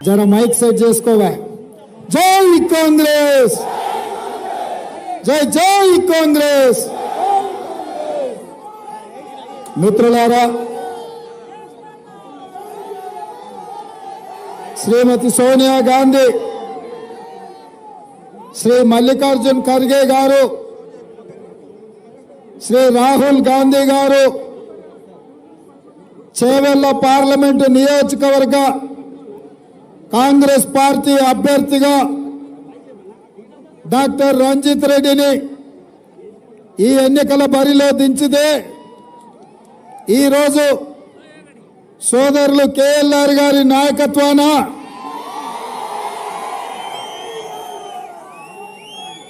జర mic set చేసుకోవా. జై కాంగ్రెస్! జై జై కాంగ్రెస్! మిత్రులారా శ్రీమతి సోనియా గాంధీ శ్రీ మల్లికార్జున్ ఖర్గే గారు శ్రీ రాహుల్ గాంధీ గారు చేవెళ్ళ పార్లమెంటు నియోజకవర్గ కాంగ్రెస్ పార్టీ అభ్యర్థిగా డాక్టర్ రంజిత్ రెడ్డిని ఈ ఎన్నికల బరిలో దించితే ఈరోజు సోదరులు కేఎల్ఆర్ గారి నాయకత్వాన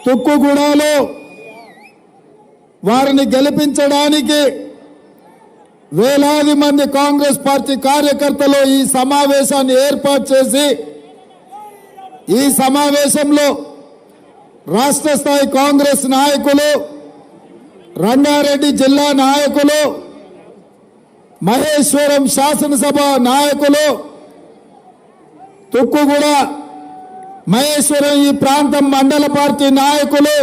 తుక్కుగూడలో వారిని గెలిపించడానికి వేలాది మంది కాంగ్రెస్ పార్టీ కార్యకర్తలు ఈ సమావేశాన్ని ఏర్పాటు చేసి ఈ సమావేశంలో రాష్ట్ర స్థాయి కాంగ్రెస్ నాయకులు రంగారెడ్డి జిల్లా నాయకులు మహేశ్వరం శాసనసభ నాయకులు తుక్కుగూడ మహేశ్వరం ఈ ప్రాంతం మండల పార్టీ నాయకులు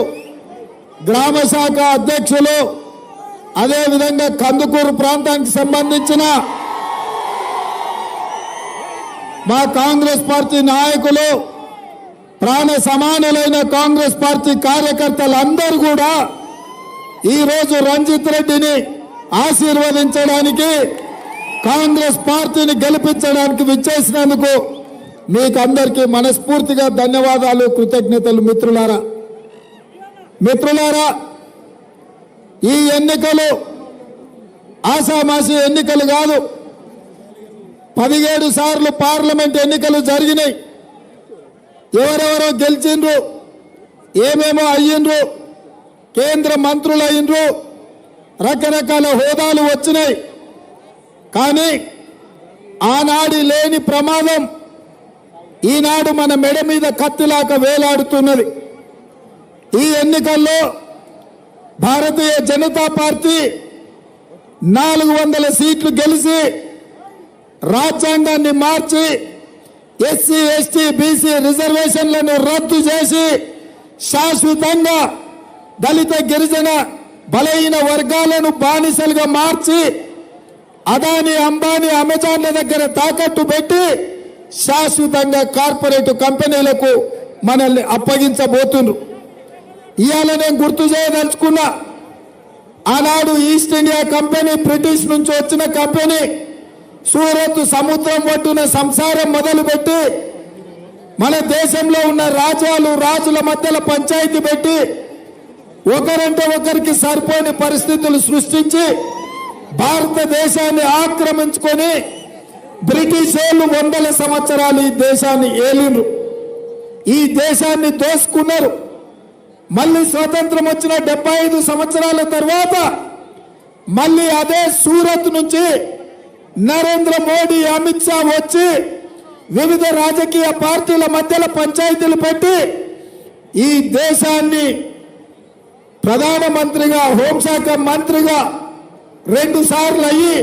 గ్రామ శాఖ అధ్యక్షులు అదేవిధంగా కందుకూరు ప్రాంతానికి సంబంధించిన మా కాంగ్రెస్ పార్టీ నాయకులు ప్రాణ సమానులైన కాంగ్రెస్ పార్టీ కార్యకర్తలందరూ కూడా ఈరోజు రంజిత్ రెడ్డిని ఆశీర్వదించడానికి కాంగ్రెస్ పార్టీని గెలిపించడానికి విచ్చేసినందుకు మీకు అందరికీ మనస్ఫూర్తిగా ధన్యవాదాలు కృతజ్ఞతలు మిత్రులారా. మిత్రులారా ఈ ఎన్నికలు ఆషామాషి ఎన్నికలు కాదు. పదిహేడు సార్లు పార్లమెంట్ ఎన్నికలు జరిగినాయి. ఎవరెవరో గెలిచిండ్రు ఏమేమో అయ్యిండ్రు కేంద్ర మంత్రులు అయ్యిండ్రు రకరకాల హోదాలు వచ్చినాయి. కానీ ఆనాడి లేని ప్రమాదం ఈనాడు మన మెడ మీద కత్తిలాక వేలాడుతున్నది. ఈ ఎన్నికల్లో భారతీయ జనతా పార్టీ నాలుగు వందల సీట్లు గెలిచి రాజ్యాంగాన్ని మార్చి ఎస్సీ ఎస్టీ బీసీ రిజర్వేషన్లను రద్దు చేసి శాశ్వతంగా దళిత గిరిజన బలహీన వర్గాలను బానిసలుగా మార్చి అదాని అంబానీ అమెజాన్ల దగ్గర తాకట్టు పెట్టి శాశ్వతంగా కార్పొరేట్ కంపెనీలకు మనల్ని అప్పగించబోతున్నారు ఇవాళ నేను గుర్తు చేయదలుచుకున్నా ఆనాడు ఈస్ట్ ఇండియా కంపెనీ బ్రిటిష్ నుంచి వచ్చిన కంపెనీ సూరత్ సముద్రం ఒడ్డున సంసారం మొదలుపెట్టి మన దేశంలో ఉన్న రాజ్యాలు రాజుల మధ్యలో పంచాయతీ పెట్టి ఒకరంటే ఒకరికి సరిపోని పరిస్థితులు సృష్టించి భారతదేశాన్ని ఆక్రమించుకొని బ్రిటిష్ ఏళ్ళు వందల సంవత్సరాలు ఈ దేశాన్ని ఏలిండ్రు ఈ దేశాన్ని దోసుకున్నారు. మళ్ళీ స్వాతంత్రం వచ్చిన డెబ్బై ఐదు సంవత్సరాల తర్వాత మళ్ళీ అదే సూరత్ నుంచి నరేంద్ర మోడీ అమిత్ షా వచ్చి వివిధ రాజకీయ పార్టీల మధ్యలో పంచాయతీలు పెట్టి ఈ దేశాన్ని ప్రధానమంత్రిగా హోంశాఖ మంత్రిగా రెండు సార్లు అయ్యి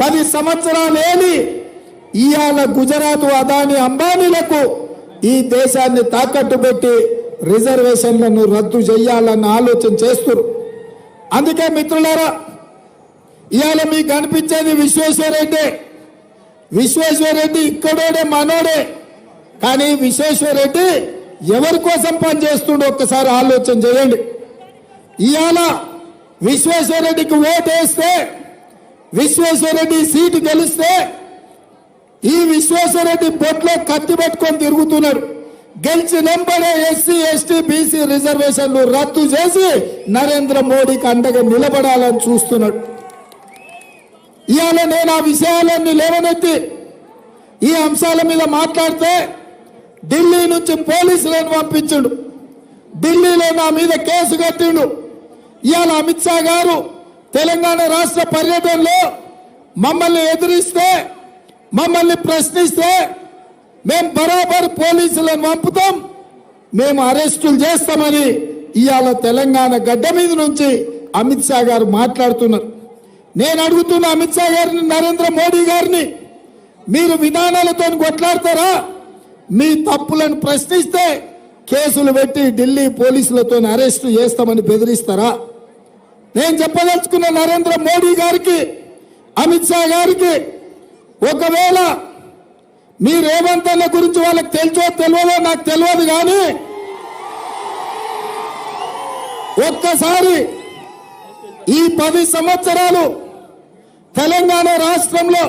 పది సంవత్సరాలు ఏలి ఇవాళ గుజరాత్ అదాని అంబానీలకు ఈ దేశాన్ని తాకట్టు పెట్టి రిజర్వేషన్లను రద్దు చేయాలన్న ఆలోచన చేస్తున్నారు అందుకే మిత్రులారా ఇవాళ మీకు కనిపించేది విశ్వేశ్వరరెడ్డి. విశ్వేశ్వరరెడ్డి ఇక్కడోడే మనోడే. కానీ విశ్వేశ్వరరెడ్డి ఎవరి కోసం పనిచేస్తుండో ఒక్కసారి ఆలోచన చేయండి. ఇవాళ విశ్వేశ్వరరెడ్డికి వేస్తే విశ్వేశ్వరరెడ్డి సీటు గెలిస్తే ఈ విశ్వేశ్వరరెడ్డి బొట్లో కత్తి పట్టుకొని తిరుగుతున్నాడు. గెలిచి నెంబడే ఎస్సీ ఎస్టీ బీసీ రిజర్వేషన్లు రద్దు చేసి నరేంద్ర మోడీకి అండగా నిలబడాలని చూస్తున్నాడు. ఇవాళ నేను ఆ విషయాలన్నీ లేవనెత్తి ఈ అంశాల మీద మాట్లాడితే ఢిల్లీ నుంచి పోలీసులను పంపించుడు. ఢిల్లీలో నా మీద కేసు కట్టిండు. ఇవాళ అమిత్ షా గారు తెలంగాణ రాష్ట్ర పర్యటనలో మమ్మల్ని ఎదిరిస్తే మమ్మల్ని ప్రశ్నిస్తే మేము బరాబర్ పోలీసులను పంపుతాం. మేము అరెస్టులు చేస్తామని ఇవాళ తెలంగాణ గడ్డ మీద నుంచి అమిత్ షా గారు మాట్లాడుతున్నారు. నేను అడుగుతున్న అమిత్ షా గారిని నరేంద్ర మోడీ గారిని మీరు విధానాలతో కొట్లాడతారా? మీ తప్పులను ప్రశ్నిస్తే కేసులు పెట్టి ఢిల్లీ పోలీసులతో అరెస్టు చేస్తామని బెదిరిస్తారా? నేను చెప్పదలుచుకున్న నరేంద్ర మోడీ గారికి అమిత్ షా గారికి ఒకవేళ మీ రేవంత్ అన్న గురించి వాళ్ళకి తెలుసో తెలియదో నాకు తెలియదు కానీ ఒక్కసారి ఈ పది సంవత్సరాలు తెలంగాణ రాష్ట్రంలో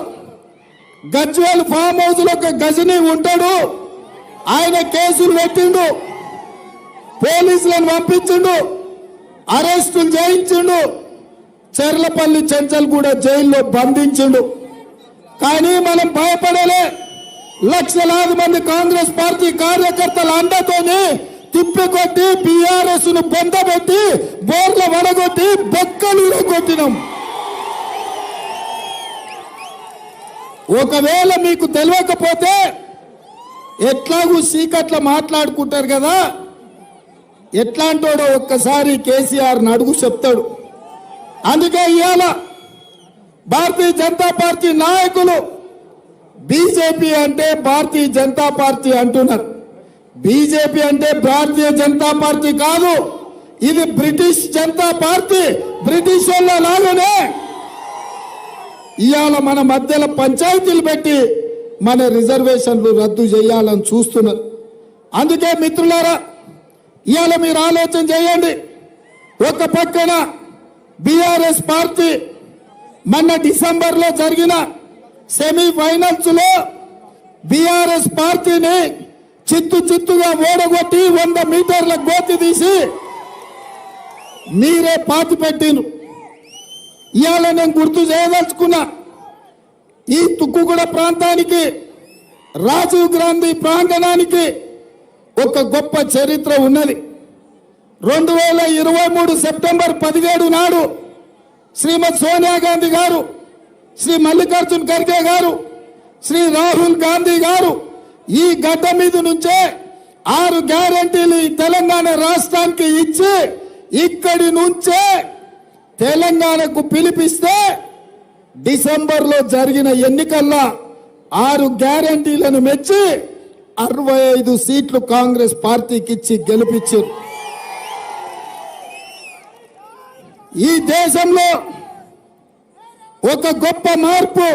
గజ్వేల్ ఫామ్ హౌస్లో ఒక గజని ఉంటాడు. ఆయన కేసులు పెట్టిండు. పోలీసులను పంపించిండు. అరెస్టులు చేయించిండు. చెర్లపల్లి చెంచల్ కూడా జైల్లో బంధించిండు. కానీ మనం భయపడలే. లక్షలాది మంది కాంగ్రెస్ పార్టీ కార్యకర్తల అండతోని తిప్పికొట్టి బీఆర్ఎస్ను పొందబెట్టి బోర్ల వడగొట్టి బొక్కలు కొట్టినాం. ఒకవేళ మీకు తెలియకపోతే ఎట్లాగూ సీకట్ల మాట్లాడుకుంటారు కదా? ఎట్లాంటోడో ఒక్కసారి కేసీఆర్ అడుగు చెప్తాడు. అందుకే ఇవాళ భారతీయ జనతా పార్టీ నాయకులు బీజేపీ అంటే భారతీయ జనతా పార్టీ అంటున్నారు. బీజేపీ అంటే భారతీయ జనతా పార్టీ కాదు. ఇది బ్రిటిష్ జనతా పార్టీ. బ్రిటిష్ వాళ్ళ లాగానే. ఇవాళ మన మధ్యలో పంచాయతీలు పెట్టి మన రిజర్వేషన్లు రద్దు చేయాలని చూస్తున్నారు. అందుకే మిత్రులారా ఇవాళ మీరు ఆలోచన చేయండి. ఒక పక్కన బీఆర్ఎస్ పార్టీ మొన్న డిసెంబర్లో జరిగిన సెమీఫైనల్స్లో బీఆర్ఎస్ పార్టీని చిత్తు చిత్తుగా ఓడగొట్టి వంద మీటర్ల గోతి తీసి మీరే పాతి పెట్టిను ఇవాళ నేను గుర్తు చేయదలుచుకున్నా ఈ తుక్కుగూడ ప్రాంతానికి రాజీవ్ గాంధీ ప్రాంగణానికి ఒక గొప్ప చరిత్ర ఉన్నది. రెండు వేల ఇరవై మూడు సెప్టెంబర్ పదిహేడు నాడు శ్రీమతి సోనియా గాంధీ గారు శ్రీ మల్లికార్జున్ ఖర్గే గారు శ్రీ రాహుల్ గాంధీ గారు ఈ గడ్డ మీద నుంచే ఆరు గ్యారంటీలు ఈ తెలంగాణ రాష్ట్రానికి ఇచ్చి ఇక్కడి నుంచే తెలంగాణకు పిలిపిస్తే డిసెంబర్లో జరిగిన ఎన్నికల్లో ఆరు గ్యారంటీలను మెచ్చి అరవై ఐదు సీట్లు కాంగ్రెస్ పార్టీకి ఇచ్చి గెలిపించారు. ఈ దేశంలో ఒక గొప్ప మార్పు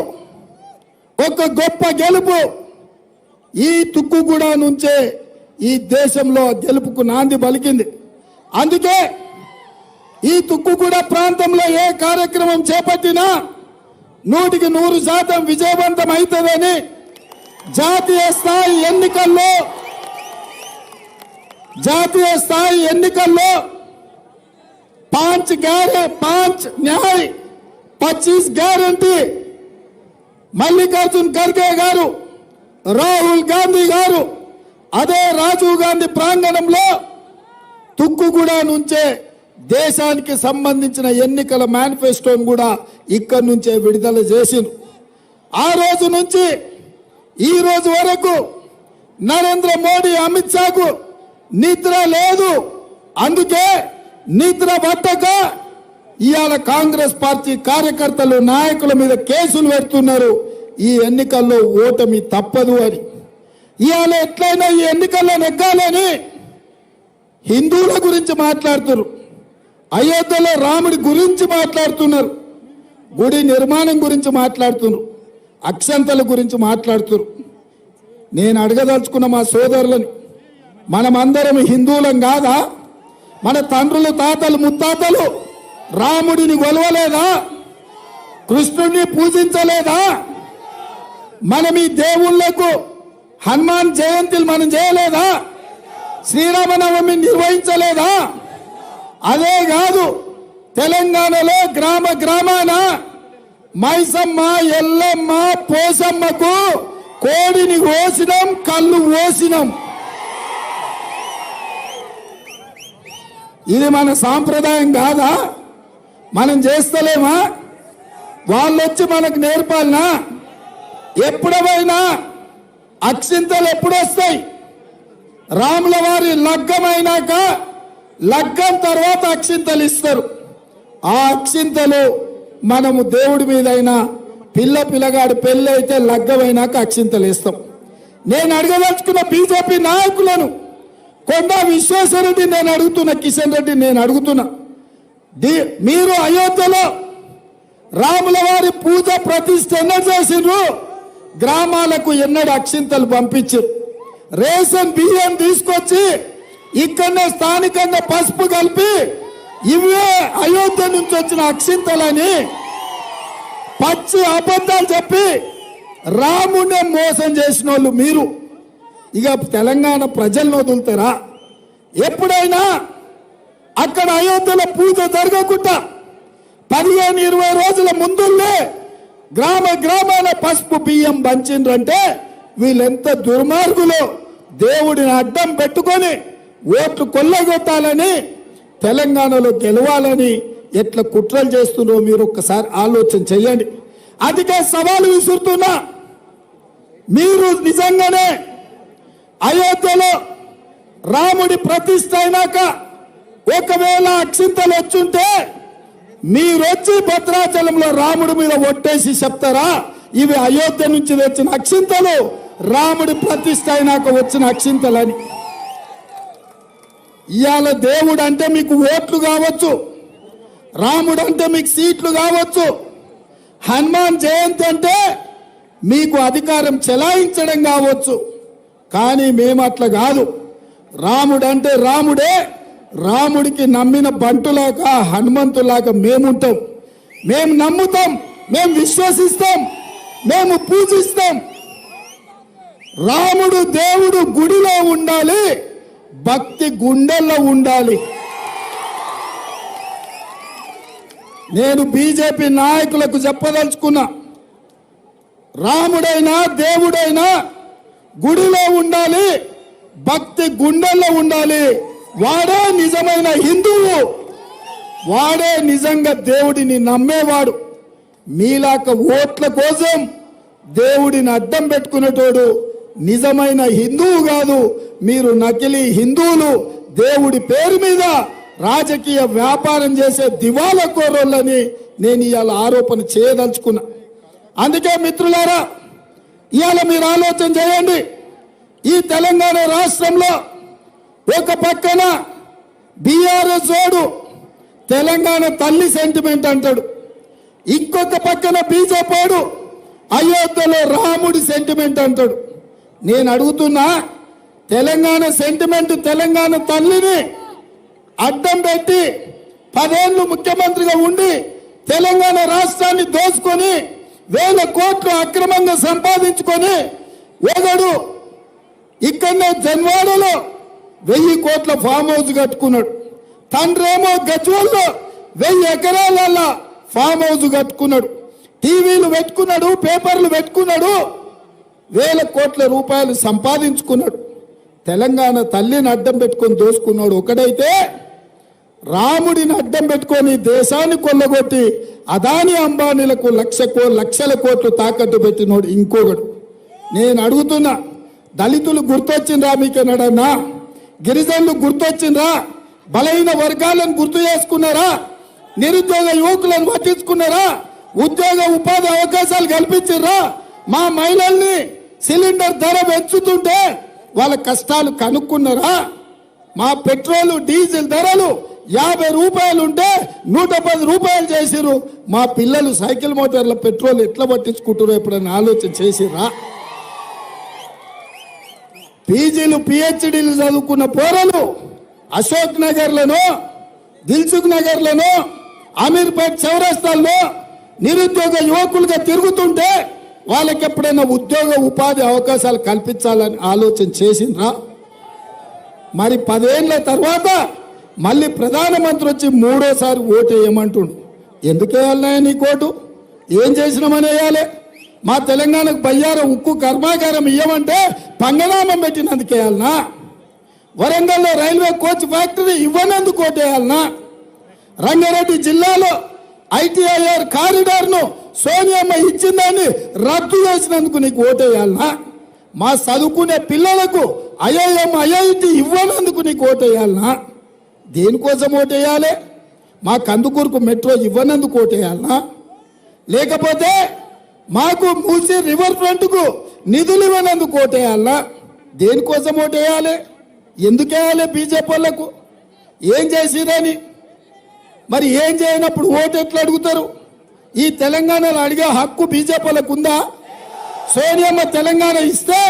ఒక గొప్ప గెలుపు. ఈ తుక్కుగూడ నుంచే ఈ దేశంలో గెలుపుకు నాంది పలికింది. అందుకే ఈ తుక్కుగూడ ప్రాంతంలో ఏ కార్యక్రమం చేపట్టినా నూటికి నూరు శాతం విజయవంతం అవుతుందని జాతీయ స్థాయి ఎన్నికల్లో జాతీయ స్థాయి ఎన్నికల్లో పాంచ్ గ్యారె పాంచ్ న్యాయ్ పచ్చీస్ గ్యారంటీ. మల్లికార్జున్ ఖర్గే గారు రాహుల్ గాంధీ గారు అదే రాజీవ్ గాంధీ ప్రాంగణంలో తుక్కుగూడ నుంచే దేశానికి సంబంధించిన ఎన్నికల మేనిఫెస్టోను కూడా ఇక్కడి నుంచే విడుదల చేసింది ఆ రోజు నుంచి ఈ రోజు వరకు నరేంద్ర మోడీ అమిత్ షాకు నిద్ర లేదు. అందుకే నిద్ర పట్టక ఇవాళ కాంగ్రెస్ పార్టీ కార్యకర్తలు నాయకుల మీద కేసులు పెడుతున్నారు. ఈ ఎన్నికల్లో ఓటమి తప్పదు అని. ఇవాళ ఎట్లయినా ఈ ఎన్నికల్లో నెగ్గాలని హిందువుల గురించి మాట్లాడుతున్నారు. అయోధ్యలో రాముడి గురించి మాట్లాడుతున్నారు. గుడి నిర్మాణం గురించి మాట్లాడుతున్నారు. అక్షంతల గురించి మాట్లాడుతున్నారు. నేను అడగదలుచుకున్న మా సోదరులని మనమందరం హిందువులం కాదా? మన తండ్రులు తాతలు ముత్తాతలు రాముడిని కొలవలేదా? కృష్ణుడిని పూజించలేదా? మనం ఈ దేవుళ్ళకు హనుమాన్ జయంతిలు మనం చేయలేదా? శ్రీరామనవమి నిర్వహించలేదా? అదే కాదు తెలంగాణలో గ్రామ గ్రామాన మైసమ్మ ఎల్లమ్మ పోసమ్మకు కోడిని కోసినాం కళ్ళు ఓసినాం ఇది మన సాంప్రదాయం కాదా? మనం చేస్తలేమా? వాళ్ళు వచ్చి మనకు నేర్పాలనా? ఎప్పుడమైనా అక్షింతలు ఎప్పుడొస్తాయి? రాముల వారి లగ్గమైనాక లగ్గం తర్వాత అక్షింతలు ఇస్తారు. ఆ అక్షింతలు మనము దేవుడి మీదైనా పిల్ల పిల్లగాడు పెళ్ళి అయితే లగ్గమైనాక అక్షింతలు ఇస్తాం నేను అడగదలుచుకున్న బీజేపీ నాయకులను కొండా విశ్వేశ్వరరెడ్డి నేను అడుగుతున్నా కిషన్ రెడ్డి నేను అడుగుతున్నా. మీరు అయోధ్యలో రాముల వారి పూజ ప్రతిష్ట ఎన్న చేసిండ్రు? గ్రామాలకు ఎన్నడు అక్షింతలు పంపించారు రేషన్ బియ్యం తీసుకొచ్చి ఇక్కడనే స్థానికంగా పసుపు కలిపి ఇవే అయోధ్య నుంచి వచ్చిన అక్షింతలని పచ్చి అబద్ధాలు చెప్పి రాముడే మోసం చేసిన వాళ్ళు మీరు. ఇక తెలంగాణ ప్రజలను వదులుతారా? ఎప్పుడైనా అక్కడ అయోధ్యలో పూజ జరగకుండా పదిహేను ఇరవై రోజుల ముందుల్లే గ్రామ గ్రామాల పసుపు బియ్యం పంచిండ్రంటే వీళ్ళెంత దుర్మార్గులు? దేవుడిని అడ్డం పెట్టుకొని ఓట్లు కొల్లగొట్టాలని తెలంగాణలో గెలవాలని ఎట్లా కుట్రలు చేస్తున్నారో మీరు ఒక్కసారి ఆలోచన చెయ్యండి అందుకే సవాలు విసురుతున్నా. మీరు నిజంగానే అయోధ్యలో రాముడి ప్రతిష్ట అయినాక ఒకవేళ అక్షింతలు వచ్చుంటే మీరొచ్చి భద్రాచలంలో రాముడి మీద ఒట్టేసి చెప్తారా? ఇవి అయోధ్య నుంచి తెచ్చిన అక్షింతలు. రాముడి ప్రతిష్ట అయినాక వచ్చిన అక్షింతలని. ఇవాళ దేవుడు అంటే మీకు ఓట్లు కావచ్చు. రాముడు అంటే మీకు సీట్లు కావచ్చు. హనుమాన్ జయంతి అంటే మీకు అధికారం చెలాయించడం కావచ్చు. కానీ మేము అట్లా కాదు. రాముడు అంటే రాముడే రాముడికి నమ్మిన బంటులాగా హనుమంతులాగా మేముంటాం. మేము నమ్ముతాం మేము విశ్వసిస్తాం మేము పూజిస్తాం. రాముడు దేవుడు గుడిలో ఉండాలి భక్తి గుండెల్లో ఉండాలి. నేను బీజేపీ నాయకులకు చెప్పదలుచుకున్నా రాముడైనా దేవుడైనా గుడిలో ఉండాలి భక్తి గుండెల్లో ఉండాలి. వాడే నిజమైన హిందువు. వాడే నిజంగా దేవుడిని నమ్మేవాడు. మీలాక ఓట్ల కోసం దేవుడిని అడ్డం పెట్టుకునేటోడు నిజమైన హిందువు కాదు. మీరు నకిలీ హిందువులు. దేవుడి పేరు మీద రాజకీయ వ్యాపారం చేసే దివాలా కోరోళ్ళని నేను ఇవాళ ఆరోపణ చేయదలుచుకున్నా. అందుకే మిత్రులారా ఇవాళ మీరు ఆలోచన చేయండి. ఈ తెలంగాణ రాష్ట్రంలో ఒక పక్కన బీఆర్ఎస్ వాడు తెలంగాణ తల్లి సెంటిమెంట్ అంటాడు. ఇంకొక పక్కన బీజేపీడు అయోధ్యలో రాముడి సెంటిమెంట్ అంటాడు. నేను అడుగుతున్నా తెలంగాణ సెంటిమెంట్ తెలంగాణ తల్లిని అడ్డం పెట్టి పదేళ్ళు ముఖ్యమంత్రిగా ఉండి తెలంగాణ రాష్ట్రాన్ని దోచుకొని వేల కోట్లు అక్రమంగా సంపాదించుకొని ఒకడు ఇక్కడనే జన్వాడలో వెయ్యి కోట్ల ఫామ్ హౌస్ కట్టుకున్నాడు. తండ్రేమో గజ్వల్లో వెయ్యి ఎకరాల ఫామ్ హౌస్ కట్టుకున్నాడు. టీవీలు పెట్టుకున్నాడు పేపర్లు పెట్టుకున్నాడు వేల కోట్ల రూపాయలు సంపాదించుకున్నాడు. తెలంగాణ తల్లిని అడ్డం పెట్టుకొని దోసుకున్నాడు ఒకడైతే రాముడిని అడ్డం పెట్టుకొని దేశాన్ని కొల్లగొట్టి అదాని అంబానీలకు లక్ష కో లక్షల కోట్లు తాకట్టు పెట్టినోడు ఇంకొకడు. నేను అడుగుతున్నా దళితులు గుర్తొచ్చిందా మీకెన్నడన్నా గిరిజనులు గుర్తొచ్చిండ్రా? బలహీన వర్గాలను గుర్తు చేసుకున్నారా? నిరుద్యోగ యువకులను పట్టించుకున్నారా? ఉద్యోగ ఉపాధి అవకాశాలు కల్పించిండ్రా మా మహిళల్ని సిలిండర్ ధర పెంచుతుంటే వాళ్ళ కష్టాలు కనుక్కున్నారా? మా పెట్రోల్ డీజిల్ ధరలు యాభై రూపాయలు ఉంటే నూట పది రూపాయలు చేసిరు మా పిల్లలు సైకిల్ మోటార్ల పెట్రోల్ ఎట్లా పట్టించుకుంటారో ఎప్పుడైనా ఆలోచన చేసిరా పీజీలు పిహెచ్డీలు చదువుకున్న పోరలు అశోక్ నగర్లను దిల్సుఖ్ నగర్లను అమీర్పేట్ చౌరస్తాల్లో నిరుద్యోగ యువకులుగా తిరుగుతుంటే వాళ్ళకి ఎప్పుడైనా ఉద్యోగ ఉపాధి అవకాశాలు కల్పించాలని ఆలోచన చేసిండ్రా? మరి పదేళ్ళ తర్వాత మళ్ళీ ప్రధానమంత్రి వచ్చి మూడోసారి ఓటు వేయమంటుండు. ఎందుకు వేయాలన్నా నీకు ఓటు ఏం చేసినామని వేయాలి మా తెలంగాణకు బయ్యార ఉక్కు కర్మాగారం ఇవ్వమంటే పంగనామం పెట్టినందుకేయాలనా వరంగల్లో రైల్వే కోచ్ ఫ్యాక్టరీ ఇవ్వనందుకు ఓటు రంగారెడ్డి జిల్లాలో ఐటీఐఆర్ కారిడార్ను సోనియమ్మ ఇచ్చిందని రద్దు చేసినందుకు నీకు ఓటేయాలనా మా చదువుకునే పిల్లలకు ఐఐఎం ఐఐటి ఇవ్వనందుకు నీకు ఓటేయాలనా దేనికోసం ఓటేయాలి? మా కందుకూరుకు మెట్రో ఇవ్వనందుకు ఓటేయాలనా లేకపోతే మాకు మూసి రివర్ ఫ్రంట్కు నిధులు ఇవ్వనందుకు ఓటేయాలా? దేనికోసం ఓటేయాలి? ఎందుకేయాలి బీజేపీ వాళ్ళకు? ఏం చేసిరని? మరి ఏం చేయనప్పుడు ఓటు ఎట్లా అడుగుతారు? ఈ తెలంగాణలో అడిగే హక్కు బీజేపీలకు ఉందా? సోనియమ్మ తెలంగాణ ఇస్తే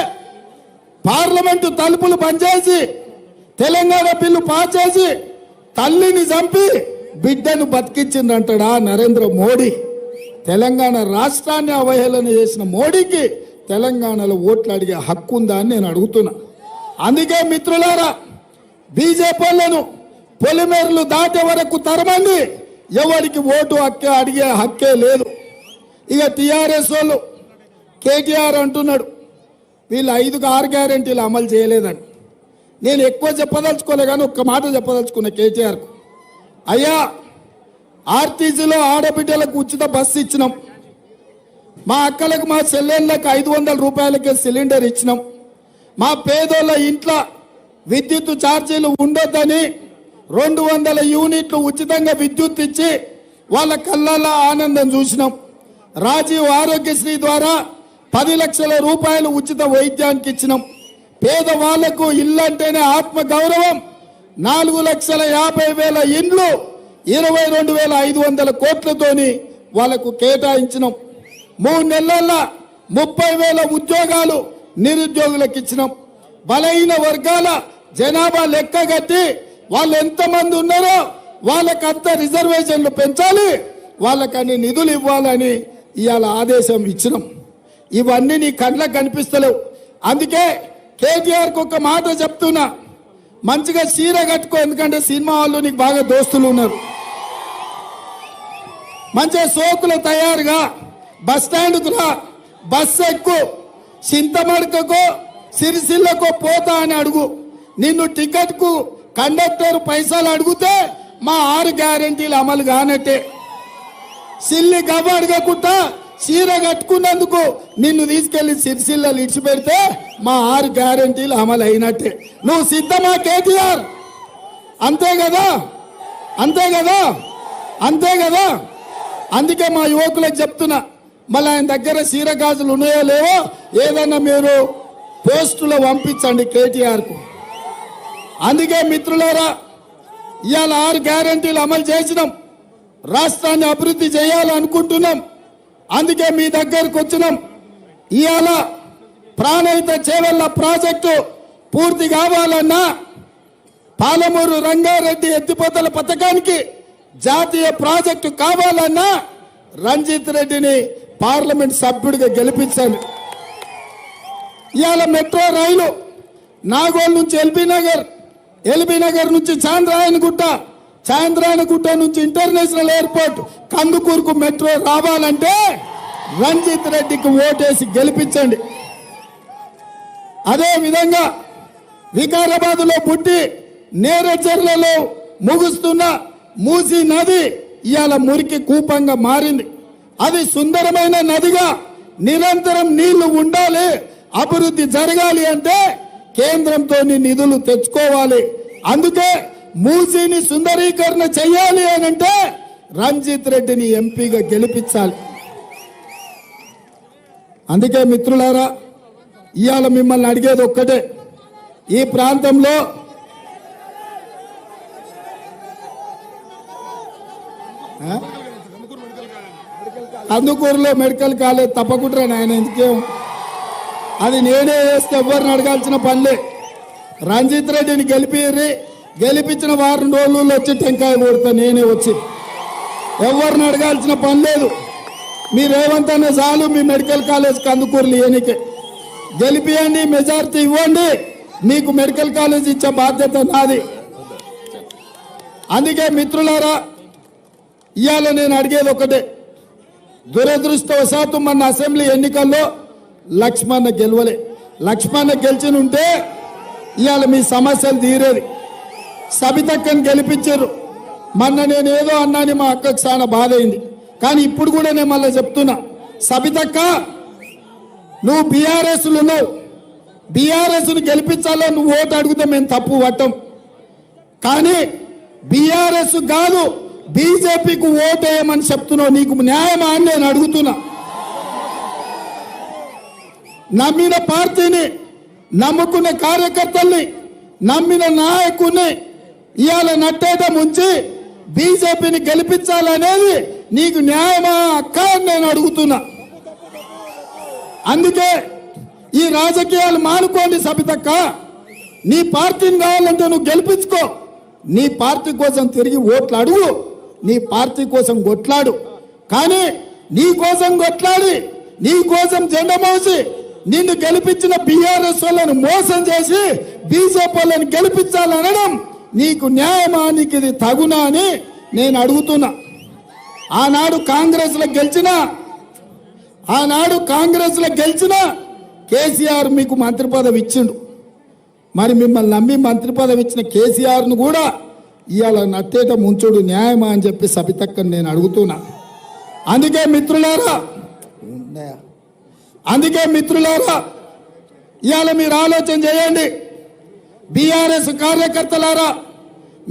పార్లమెంటు తలుపులు పనిచేసి తెలంగాణ బిల్లు పాస్ చేసి తల్లిని చంపి బిడ్డను బతికించిందంటాడా నరేంద్ర మోడీ? తెలంగాణ రాష్ట్రాన్ని అవహేళన చేసిన మోడీకి తెలంగాణలో ఓట్లు అడిగే హక్కు ఉందా అని నేను అడుగుతున్నా. అందుకే మిత్రులారా బీజేపీలను పొలిమేరలు దాటే వరకు తరమండి. ఎవరికి ఓటు హక్కే అడిగే హక్కే లేదు. ఇక టీఆర్ఎస్ వాళ్ళు కేటీఆర్ అంటున్నాడు వీళ్ళు ఐదుకు ఆరు గ్యారెంటీలు అమలు చేయలేదని. నేను ఎక్కువ చెప్పదలుచుకోలే కానీ ఒక్క మాట చెప్పదలుచుకున్నా కేటీఆర్కు. అయ్యా ఆర్టీసీలో ఆడబిడ్డలకు ఉచిత బస్సు ఇచ్చినాం. మా అక్కలకు మా చెల్లెళ్ళకి ఐదు వందల రూపాయలకే సిలిండర్ ఇచ్చినాం. మా పేదోళ్ళ ఇంట్లో విద్యుత్ ఛార్జీలు ఉండొద్దని రెండు వందల యూనిట్లు ఉచితంగా విద్యుత్ ఇచ్చి వాళ్ళ కళ్ళల్లో ఆనందం చూసినాం. రాజీవ్ ఆరోగ్యశ్రీ ద్వారా పది లక్షల రూపాయలు ఉచిత వైద్యానికి ఇచ్చినాం. పేదవాళ్ళకు ఇల్లు అంటేనే ఆత్మ గౌరవం నాలుగు లక్షల యాభై వేల ఇండ్లు ఇరవై రెండు వేల ఐదు వందల కోట్లతోని వాళ్ళకు కేటాయించినాం. మూడు నెలల్లో ముప్పై వేల ఉద్యోగాలు నిరుద్యోగులకు ఇచ్చినాం. బలహీన వర్గాల జనాభా లెక్క కట్టి వాళ్ళు ఎంతమంది ఉన్నారో వాళ్ళకంత రిజర్వేషన్లు పెంచాలి వాళ్ళకని నిధులు ఇవ్వాలని ఇవాళ ఆదేశం ఇచ్చినాం. ఇవన్నీ నీ కళ్ళకు కనిపిస్తలేవు. అందుకే కేటీఆర్కి ఒక మాట చెప్తున్నా. మంచిగా చీర కట్టుకో ఎందుకంటే సినిమా వాళ్ళు నీకు బాగా దోస్తులు ఉన్నారు. మంచిగా సోకులు తయారుగా బస్ స్టాండ్కు రా బస్ ఎక్కు చింతమడకకో సిరిసిల్లకో పోతా అని అడుగు. నిన్ను టికెట్కు కండక్టర్ పైసలు అడిగితే మా ఆరు గ్యారెంటీలు అమలు కానట్టే. సిల్లి గవ్వ అడగకుండా చీర కట్టుకున్నందుకు నిన్ను తీసుకెళ్ళి సిరిసిల్లలు ఇడిచిపెడితే మా ఆరు గ్యారెంటీలు అమలు అయినట్టే నువ్వు సిద్ధమా కేటీఆర్? అంతే కదా? అంతే కదా? అంతే కదా? అందుకే మా యువకులకు చెప్తున్నా మళ్ళీ ఆయన దగ్గర చీర గాజులు ఉన్నాయో లేవో ఏదన్నా మీరు పోస్టులో పంపించండి కేటీఆర్కు. అందుకే మిత్రులారా ఇవాళ ఆరు గ్యారంటీలు అమలు చేసినాం. రాష్ట్రాన్ని అభివృద్ధి చేయాలనుకుంటున్నాం. అందుకే మీ దగ్గరకు వచ్చినాం. ఇవాళ ప్రాణహిత చేవల్ల ప్రాజెక్టు పూర్తి కావాలన్నా పాలమూరు రంగారెడ్డి ఎత్తిపోతల పథకానికి జాతీయ ప్రాజెక్టు కావాలన్నా రంజిత్ రెడ్డిని పార్లమెంట్ సభ్యుడిగా గెలిపించండి ఇవాళ మెట్రో రైలు నాగోల్ నుంచి ఎల్బీ నగర్ ఎల్బీ నగర్ నుంచి చాంద్రాయనగుట్ట చాంద్రాయనగుట్ట నుంచి ఇంటర్నేషనల్ ఎయిర్పోర్ట్ కందుకూరుకు మెట్రో రావాలంటే రంజిత్ రెడ్డికి ఓటేసి గెలిపించండి. అదే విధంగా వికారాబాద్లో పుట్టి నేరచర్లలో ముగుస్తున్న మూసి నది ఇవాళ మురికి కూపంగా మారింది. అది సుందరమైన నదిగా నిరంతరం నీళ్ళు ఉండాలి అభివృద్ధి జరగాలి అంటే కేంద్రంతో నిధులు తెచ్చుకోవాలి. అందుకే మూసీని సుందరీకరణ చేయాలి అని అంటే రంజిత్ రెడ్డిని ఎంపీగా గెలిపించాలి. అందుకే మిత్రులారా ఇవాళ మిమ్మల్ని అడిగేది ఒక్కటే. ఈ ప్రాంతంలో కందుకూరులో మెడికల్ కాలేజ్ తప్పకుండా నాయన ఎందుకేం అది నేనే వేస్తే ఎవరిని అడగాల్సిన పనిలే రంజిత్ రెడ్డిని గెలిపిర్రి. గెలిపించిన వారం రోజుల్లో వచ్చి టెంకాయ కొడతా నేనే వచ్చి. ఎవరిని అడగాల్సిన పని లేదు. మీ చాలు మీ మెడికల్ కాలేజ్ కందుకూరులు ఏనికే గెలిపియండి మెజార్టీ ఇవ్వండి మీకు మెడికల్ కాలేజ్ ఇచ్చే బాధ్యత నాది. అందుకే మిత్రులారా ఇవాళ నేను అడిగేది ఒకటే. దురదృష్టవశాత్తు మన అసెంబ్లీ ఎన్నికల్లో లక్ష్మణ గెలవలే. లక్ష్మణ గెలిచిన ఉంటే ఇవాళ మీ సమస్యలు తీరేది. సబితక్కని గెలిపించారు. మొన్న నేను ఏదో అన్నాని మా అక్కకు చాలా బాధ అయింది కానీ ఇప్పుడు కూడా నేను మళ్ళీ చెప్తున్నా. సబితక్క నువ్వు బీఆర్ఎస్లు ఉన్నావు. బీఆర్ఎస్ను గెలిపించాలో నువ్వు ఓటు అడిగితే మేము తప్పు పట్టం. కానీ బీఆర్ఎస్ కాదు బీజేపీకి ఓటేయమని చెప్తున్నావు. నీకు న్యాయమా అని నేను అడుగుతున్నా. నమ్మిన పార్టీని నమ్ముకున్న కార్యకర్తల్ని నమ్మిన నాయకుని ఇవాళ నట్టేట ముంచి బీజేపీని గెలిపించాలనేది నీకు న్యాయమా అక్క నేను అడుగుతున్నా. అందుకే ఈ రాజకీయాలు మానుకోండి సబితక్క. నీ పార్టీని కావాలంటే నువ్వు గెలిపించుకో. నీ పార్టీ కోసం తిరిగి ఓట్లు అడుగు. నీ పార్టీ కోసం కొట్లాడు. కానీ నీ కోసం కొట్లాడి నీ కోసం జెండ మోసి నిన్ను గెలిపించిన బీఆర్ఎస్ వాళ్ళని మోసం చేసి బీజేపీ వాళ్ళని గెలిపించాలనడం నీకు న్యాయమా నీకు ఇది తగునా అని నేను అడుగుతున్నా. ఆనాడు కాంగ్రెస్లో గెలిచినా ఆనాడు కాంగ్రెస్లో గెలిచిన కేసీఆర్ మీకు మంత్రి పదవి ఇచ్చిండు. మరి మిమ్మల్ని నమ్మి మంత్రి పదవి ఇచ్చిన కేసీఆర్ను కూడా ఇవాళ నట్టేట ముంచుడు న్యాయమా అని చెప్పి సబితక్కని నేను అడుగుతున్నా. అందుకే మిత్రులారా? అందుకే మిత్రులారా ఇవాళ మీరు ఆలోచన చేయండి. బీఆర్ఎస్ కార్యకర్తలారా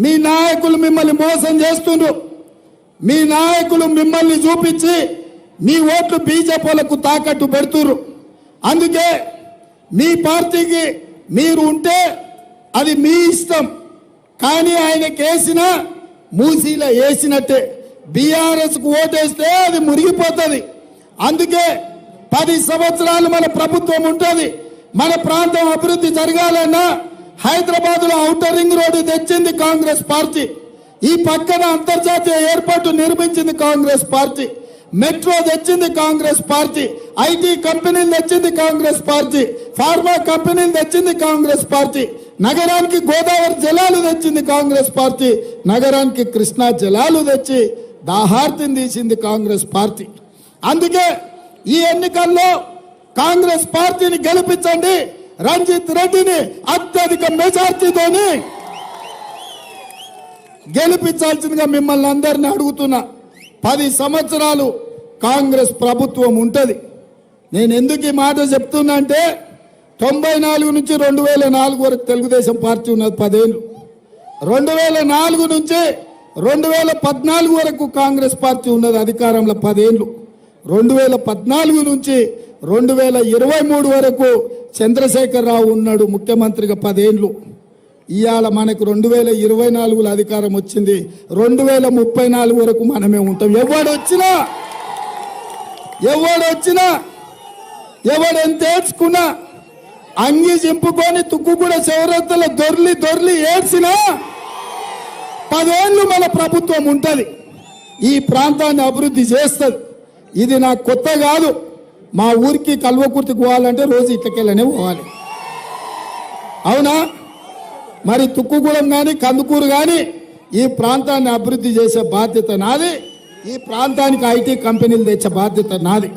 మీ నాయకులు మిమ్మల్ని మోసం చేస్తుండ్రు. మీ నాయకులు మిమ్మల్ని చూపించి మీ ఓట్లు బీజేపీలకు తాకట్టు పెడుతురు అందుకే మీ పార్టీకి మీరు ఉంటే అది మీ ఇష్టం. కానీ ఆయనకి వేసిన మూసీలో వేసినట్టే. బీఆర్ఎస్కు ఓటేస్తే అది మురిగిపోతుంది. అందుకే పది సంవత్సరాలు మన ప్రభుత్వం ఉంటుంది. మన ప్రాంతం అభివృద్ధి జరగాలన్నా హైదరాబాద్లో ఔటర్ రింగ్ రోడ్డు తెచ్చింది కాంగ్రెస్ పార్టీ. ఈ పక్కన అంతర్జాతీయ ఏర్పాటు నిర్మించింది కాంగ్రెస్ పార్టీ. మెట్రో తెచ్చింది కాంగ్రెస్ పార్టీ. ఐటీ కంపెనీలు తెచ్చింది కాంగ్రెస్ పార్టీ. ఫార్మా కంపెనీలు తెచ్చింది కాంగ్రెస్ పార్టీ. నగరానికి గోదావరి జలాలు తెచ్చింది కాంగ్రెస్ పార్టీ. నగరానికి కృష్ణా జలాలు తెచ్చి దాహార్తిని తీసింది కాంగ్రెస్ పార్టీ. అందుకే ఈ ఎన్నికల్లో కాంగ్రెస్ పార్టీని గెలిపించండి. రంజిత్ రెడ్డిని అత్యధిక మెజార్టీతోని గెలిపించాల్సిందిగా మిమ్మల్ని అందరిని అడుగుతున్నా పది సంవత్సరాలు కాంగ్రెస్ ప్రభుత్వం ఉంటుంది. నేను ఎందుకు ఈ మాట చెప్తున్నా అంటే తొంభై నాలుగు నుంచి రెండు వేల నాలుగు వరకు తెలుగుదేశం పార్టీ ఉన్నది పదేళ్ళు. రెండు వేల నాలుగు నుంచి రెండు వేల పద్నాలుగు వరకు కాంగ్రెస్ పార్టీ ఉన్నది అధికారంలో పదేళ్ళు. రెండు వేల పద్నాలుగు నుంచి రెండు వేల ఇరవై మూడు వరకు చంద్రశేఖరరావు ఉన్నాడు ముఖ్యమంత్రిగా పదేళ్ళు ఇవాళ మనకు రెండు వేల ఇరవై నాలుగులో అధికారం వచ్చింది. రెండు వేల ముప్పై నాలుగు వరకు మనమే ఉంటాం. ఎవడు వచ్చినా ఎవడు వచ్చినా ఏడ్చుకున్నా అంగి చింపుకొని తుక్కు కూడా చివరత్తల దొర్లి దొర్లి ఏడ్చినా పదేళ్ళు మన ప్రభుత్వం ఉంటుంది. ఈ ప్రాంతాన్ని అభివృద్ధి చేస్తుంది. ఇది నాకు కొత్త కాదు. మా ఊరికి కల్వకుర్తికి పోవాలంటే రోజు ఇట్లకెళ్ళనే పోవాలి. అవునా? మరి తుక్కుగూడెం కానీ కందుకూరు కానీ ఈ ప్రాంతాన్ని అభివృద్ధి చేసే బాధ్యత నాది. ఈ ప్రాంతానికి ఐటీ కంపెనీలు తెచ్చే బాధ్యత నాది.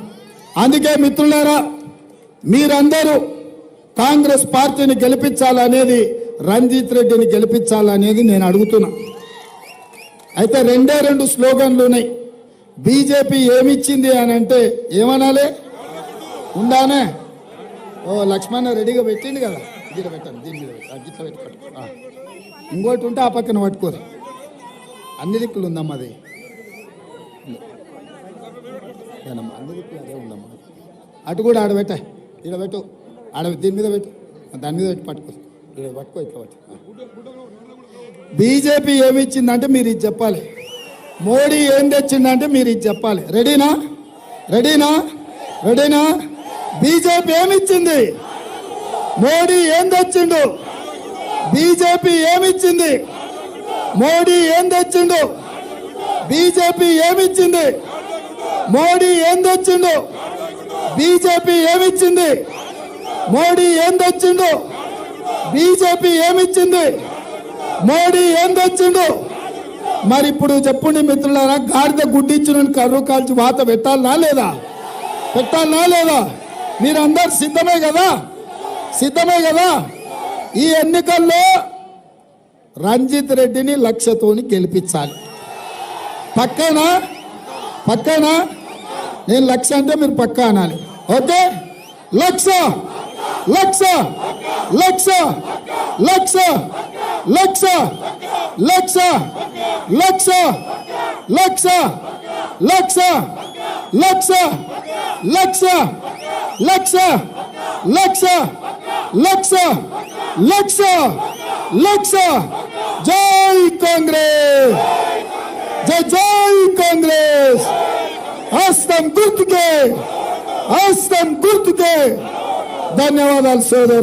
అందుకే మిత్రులారా మీరందరూ కాంగ్రెస్ పార్టీని గెలిపించాలనేది రంజిత్ రెడ్డిని గెలిపించాలనేది నేను అడుగుతున్నా. అయితే రెండే రెండు స్లోగన్లు ఉన్నాయి. బీజేపీ ఏమిచ్చింది అని అంటే ఏమనాలి? ఉందానే ఓ లక్ష్మణ రెడీగా పెట్టింది కదా. దీని పెట్టండి దీని మీద పెట్టు. గిట్ల పెట్టి పట్టుకో. ఇంకోటి ఉంటే ఆ పక్కన పట్టుకోరు. అన్ని దిక్కులు ఉందమ్మా అది. ఏనమ్మా, అన్ని దిక్కులు అదే ఉందమ్మా అటు కూడా ఆడ పెట్టా. ఇక్కడ పెట్టు. ఆడ దీని మీద పెట్టు. దాని మీద పెట్టి పట్టుకో. ఇక్కడ పట్టుకో ఇట్లా పట్టు బీజేపీ ఏమి ఇచ్చిందంటే మీరు ఇది చెప్పాలి. మోడీ ఏం తెచ్చిందంటే మీరు ఇది చెప్పాలి. రెడీనా? రెడీనా? రెడీనా? బీజేపీ ఏమి ఇచ్చింది? మోడీ ఏం తెచ్చిండు? బీజేపీ ఏమిచ్చింది మోడీ ఏం తెచ్చిండు? బీజేపీ ఏమిచ్చింది మోడీ ఏం తెచ్చిండు? బీజేపీ ఏమిచ్చింది మోడీ ఏం తెచ్చిండు? బీజేపీ ఏమిచ్చింది మోడీ ఏం తెచ్చిండు? మరి ఇప్పుడు చెప్పండి మిత్రులారా గాడిద గుడ్డిచ్చిన కర్రు కాల్చి వాత పెట్టాలనా లేదా? పెట్టాలనా లేదా? మీరందరు సిద్ధమే కదా? సిద్ధమే కదా? ఈ ఎన్నికల్లో రంజిత్ రెడ్డిని లక్ష్యతోని గెలిపించాలి. పక్కనా? పక్కనా? నేను లక్ష అంటే మీరు పక్క అనాలి. ఓకే? లక్ష! లక్ష లక్ష లక్ష లక్ష లక్ష లక్ష లక్ష లక్ష లక్ష లక్ష లక్ష లక్ష లక్ష లక్ష లక్ష జై కాంగ్రెస్ జై జై కాంగ్రెస్ హస్తం గుర్తుకే హస్తం గుర్తుకే ధన్యవాదాలు సోదరు